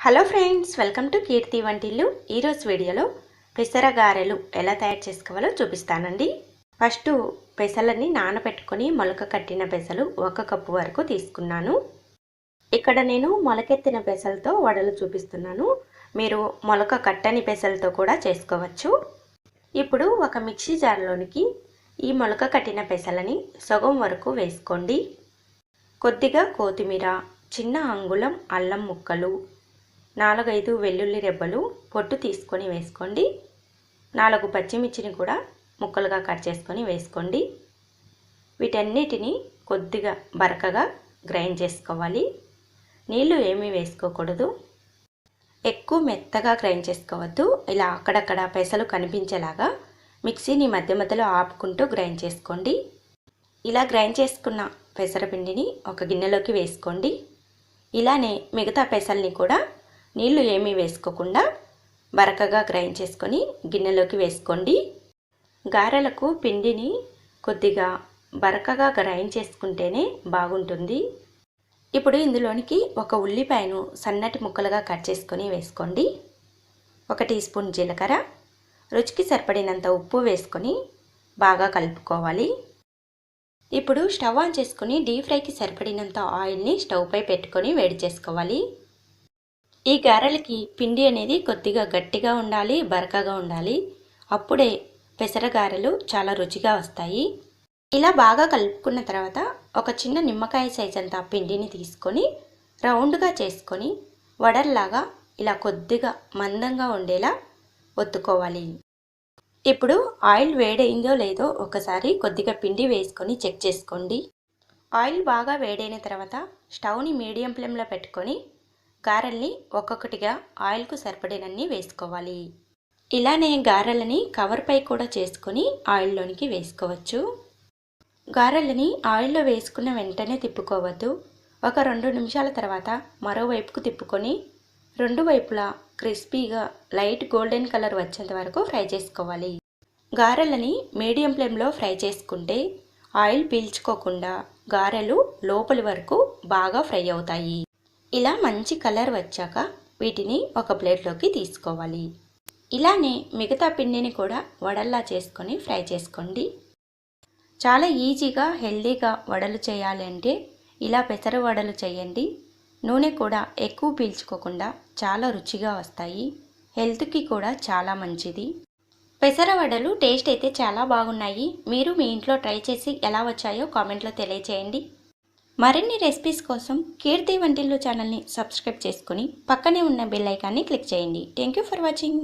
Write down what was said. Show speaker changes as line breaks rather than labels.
Hello friends welcome to Keerthi Vantillu ఈరోజు వీడియోలో పెసర గారెలు ఎలా తయారు చేసుకోవాలో చూపిస్తానండి. ఫస్ట్ పెసలని నానబెట్టుకొని మొలక కట్టిన పెసలు ఒక కప్పు వరకు తీసుకున్నాను. ఇక్కడ నేను మొలకెత్తిన పెసలతో వడలు చూపిస్తున్నాను. మీరు మొలక కట్టని పెసలతో కూడా చేసుకోవచ్చు. ఇప్పుడు ఒక మిక్సీ జార్లోనికి ఈ మొలక కట్టిన పెసలని సగం వరకు వేసుకోండి. కొద్దిగా కొత్తిమీర చిన్న అంగుళం అల్లం ముక్కలు నాలుగైదు వెల్లుల్లి రెబ్బలు పొట్టు తీసుకొని వేసుకోండి. నాలుగు పచ్చిమిర్చిని కూడా ముక్కలుగా కట్ చేసుకొని వేసుకోండి. వీటన్నిటిని కొద్దిగా బరకగా గ్రైండ్ చేసుకోవాలి. నీళ్ళు ఏమీ వేసుకోకూడదు. ఎక్కువ మెత్తగా గ్రైండ్ చేసుకోవద్దు. ఇలా అక్కడక్కడ పెసలు కనిపించేలాగా మిక్సీని మధ్య మధ్యలో ఆపుకుంటూ గ్రైండ్ చేసుకోండి. ఇలా గ్రైండ్ చేసుకున్న పెసరపిండిని ఒక గిన్నెలోకి వేసుకోండి. ఇలానే మిగతా పెసల్ని కూడా నీళ్ళు ఏమీ వేసుకోకుండా బరకగా గ్రైండ్ చేసుకొని గిన్నెలోకి వేసుకోండి. గారెలకు పిండిని కొద్దిగా బరకగా గ్రైండ్ చేసుకుంటేనే బాగుంటుంది. ఇప్పుడు ఇందులోనికి ఒక ఉల్లిపాయను సన్నటి ముక్కలుగా కట్ చేసుకొని వేసుకోండి. ఒక టీ స్పూన్ జీలకర్ర రుచికి సరిపడినంత ఉప్పు వేసుకొని బాగా కలుపుకోవాలి. ఇప్పుడు స్టవ్ ఆన్ చేసుకుని డీప్ ఫ్రైకి సరిపడినంత ఆయిల్ని స్టవ్పై పెట్టుకొని వేడి చేసుకోవాలి. ఈ గారెలకి పిండి అనేది కొద్దిగా గట్టిగా ఉండాలి బరకగా ఉండాలి. అప్పుడే పెసర గారెలు చాలా రుచిగా వస్తాయి. ఇలా బాగా కలుపుకున్న తర్వాత ఒక చిన్న నిమ్మకాయ సైజ్ అంత పిండిని తీసుకొని రౌండ్గా చేసుకొని వడల్లాగా ఇలా కొద్దిగా మందంగా ఉండేలా ఒత్తుకోవాలి. ఇప్పుడు ఆయిల్ వేడైందో లేదో ఒకసారి కొద్దిగా పిండి వేసుకొని చెక్ చేసుకోండి. ఆయిల్ బాగా వేడైన తర్వాత స్టవ్ని మీడియం ఫ్లేమ్లో పెట్టుకొని గారెల్ని ఒక్కొక్కటిగా ఆయిల్కు సరిపడినన్ని వేసుకోవాలి. ఇలానే గారెలని కవర్పై కూడా చేసుకొని ఆయిల్లోనికి వేసుకోవచ్చు. గారెలని ఆయిల్లో వేసుకున్న వెంటనే తిప్పుకోవద్దు. ఒక రెండు నిమిషాల తర్వాత మరోవైపుకు తిప్పుకొని రెండు వైపులా క్రిస్పీగా లైట్ గోల్డెన్ కలర్ వచ్చేంత వరకు ఫ్రై చేసుకోవాలి. గారెలని మీడియం ఫ్లేమ్లో ఫ్రై చేసుకుంటే ఆయిల్ పీల్చుకోకుండా గారెలు లోపలి వరకు బాగా ఫ్రై అవుతాయి. ఇలా మంచి కలర్ వచ్చాక వీటిని ఒక ప్లేట్లోకి తీసుకోవాలి. ఇలానే మిగతా పిండిని కూడా వడల్లా చేసుకొని ఫ్రై చేసుకోండి. చాలా ఈజీగా హెల్దీగా వడలు చేయాలి అంటే ఇలా పెసర వడలు చేయండి. నూనె కూడా ఎక్కువ పీల్చుకోకుండా చాలా రుచిగా వస్తాయి. హెల్త్కి కూడా చాలా మంచిది. పెసర వడలు టేస్ట్ అయితే చాలా బాగున్నాయి. మీరు మీ ఇంట్లో ట్రై చేసి ఎలా వచ్చాయో కామెంట్లో తెలియచేయండి. మరిన్ని రెసిపీస్ కోసం కీర్తి వంటిల్లు ఛానల్ని సబ్స్క్రైబ్ చేసుకుని పక్కనే ఉన్న బెల్ ఐకాన్ని క్లిక్ చేయండి. Thank you for watching